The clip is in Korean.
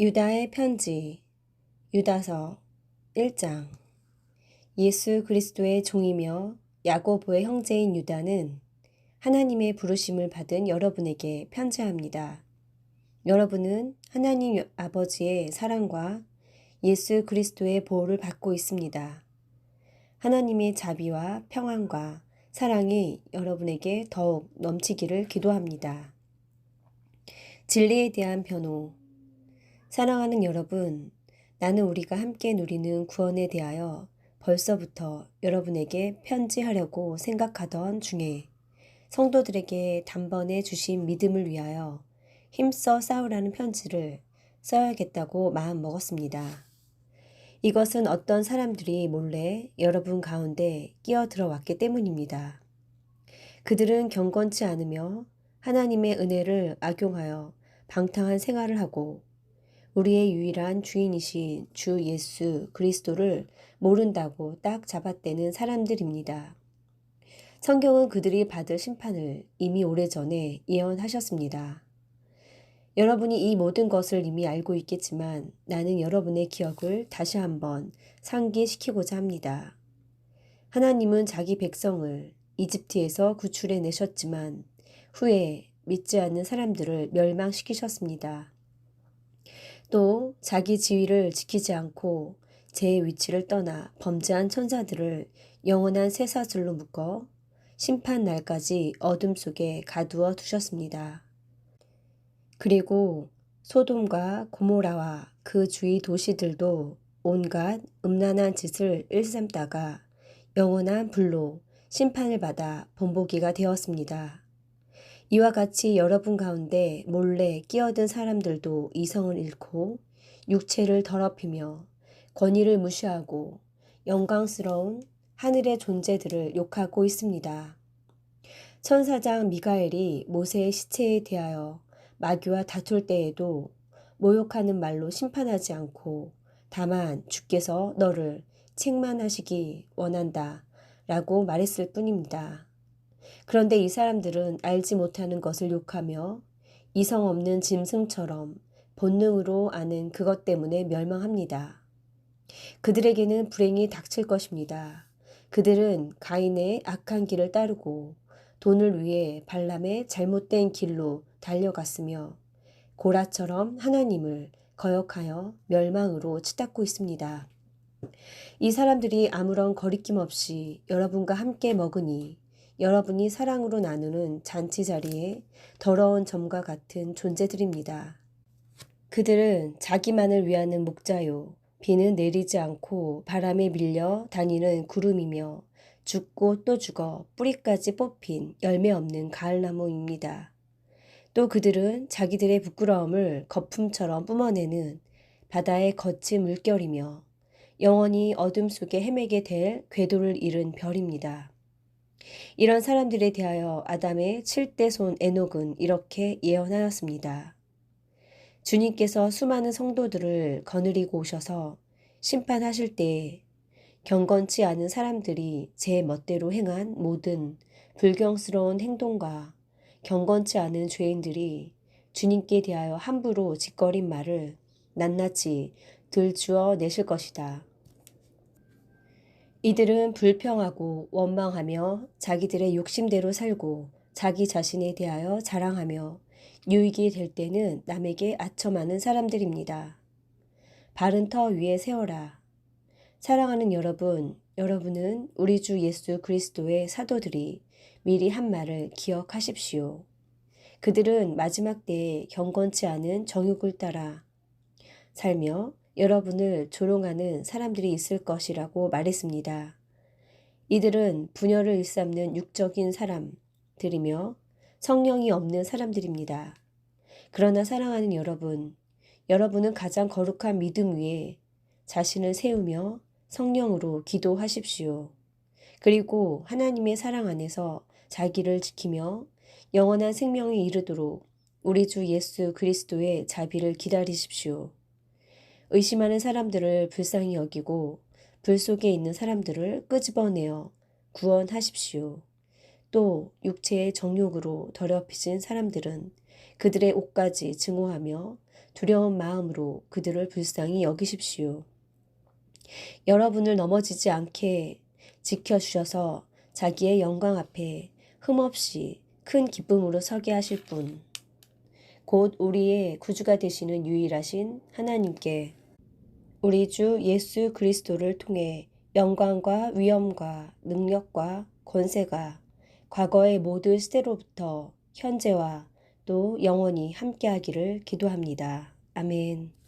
유다의 편지 유다서 1장 예수 그리스도의 종이며 야고보의 형제인 유다는 하나님의 부르심을 받은 여러분에게 편지합니다. 여러분은 하나님 아버지의 사랑과 예수 그리스도의 보호를 받고 있습니다. 하나님의 자비와 평안과 사랑이 여러분에게 더욱 넘치기를 기도합니다. 진리에 대한 변호 사랑하는 여러분, 나는 우리가 함께 누리는 구원에 대하여 벌써부터 여러분에게 편지하려고 생각하던 중에 성도들에게 단번에 주신 믿음을 위하여 힘써 싸우라는 편지를 써야겠다고 마음 먹었습니다. 이것은 어떤 사람들이 몰래 여러분 가운데 끼어 들어왔기 때문입니다. 그들은 경건치 않으며 하나님의 은혜를 악용하여 방탕한 생활을 하고 우리의 유일한 주인이신 주 예수 그리스도를 모른다고 딱 잡아떼는 사람들입니다. 성경은 그들이 받을 심판을 이미 오래전에 예언하셨습니다. 여러분이 이 모든 것을 이미 알고 있겠지만 나는 여러분의 기억을 다시 한번 상기시키고자 합니다. 하나님은 자기 백성을 이집트에서 구출해 내셨지만 후에 믿지 않는 사람들을 멸망시키셨습니다. 또 자기 지위를 지키지 않고 제 위치를 떠나 범죄한 천사들을 영원한 쇠사슬로 묶어 심판 날까지 어둠 속에 가두어 두셨습니다. 그리고 소돔과 고모라와 그 주위 도시들도 온갖 음란한 짓을 일삼다가 영원한 불로 심판을 받아 본보기가 되었습니다. 이와 같이 여러분 가운데 몰래 끼어든 사람들도 이성을 잃고 육체를 더럽히며 권위를 무시하고 영광스러운 하늘의 존재들을 욕하고 있습니다. 천사장 미가엘이 모세의 시체에 대하여 마귀와 다툴 때에도 모욕하는 말로 심판하지 않고 다만 주께서 너를 책만하시기 원한다 라고 말했을 뿐입니다. 그런데 이 사람들은 알지 못하는 것을 욕하며 이성 없는 짐승처럼 본능으로 아는 그것 때문에 멸망합니다. 그들에게는 불행이 닥칠 것입니다. 그들은 가인의 악한 길을 따르고 돈을 위해 발람의 잘못된 길로 달려갔으며 고라처럼 하나님을 거역하여 멸망으로 치닫고 있습니다. 이 사람들이 아무런 거리낌 없이 여러분과 함께 먹으니 여러분이 사랑으로 나누는 잔치 자리에 더러운 점과 같은 존재들입니다. 그들은 자기만을 위하는 목자요. 비는 내리지 않고 바람에 밀려 다니는 구름이며 죽고 또 죽어 뿌리까지 뽑힌 열매 없는 가을나무입니다. 또 그들은 자기들의 부끄러움을 거품처럼 뿜어내는 바다의 거친 물결이며 영원히 어둠 속에 헤매게 될 궤도를 잃은 별입니다. 이런 사람들에 대하여 아담의 7대 손 에녹은 이렇게 예언하였습니다. 주님께서 수많은 성도들을 거느리고 오셔서 심판하실 때에 경건치 않은 사람들이 제 멋대로 행한 모든 불경스러운 행동과 경건치 않은 죄인들이 주님께 대하여 함부로 짓거린 말을 낱낱이 들주어 내실 것이다. 이들은 불평하고 원망하며 자기들의 욕심대로 살고 자기 자신에 대하여 자랑하며 유익이 될 때는 남에게 아첨하는 사람들입니다. 바른 터 위에 세워라. 사랑하는 여러분, 여러분은 우리 주 예수 그리스도의 사도들이 미리 한 말을 기억하십시오. 그들은 마지막 때에 경건치 않은 정욕을 따라 살며 여러분을 조롱하는 사람들이 있을 것이라고 말했습니다. 이들은 분열을 일삼는 육적인 사람들이며 성령이 없는 사람들입니다. 그러나 사랑하는 여러분, 여러분은 가장 거룩한 믿음 위에 자신을 세우며 성령으로 기도하십시오. 그리고 하나님의 사랑 안에서 자기를 지키며 영원한 생명에 이르도록 우리 주 예수 그리스도의 자비를 기다리십시오. 의심하는 사람들을 불쌍히 여기고 불 속에 있는 사람들을 끄집어내어 구원하십시오. 또 육체의 정욕으로 더럽히진 사람들은 그들의 옷까지 증오하며 두려운 마음으로 그들을 불쌍히 여기십시오. 여러분을 넘어지지 않게 지켜주셔서 자기의 영광 앞에 흠없이 큰 기쁨으로 서게 하실 분, 곧 우리의 구주가 되시는 유일하신 하나님께 우리 주 예수 그리스도를 통해 영광과 위엄과 능력과 권세가 과거의 모든 시대로부터 현재와 또 영원히 함께하기를 기도합니다. 아멘.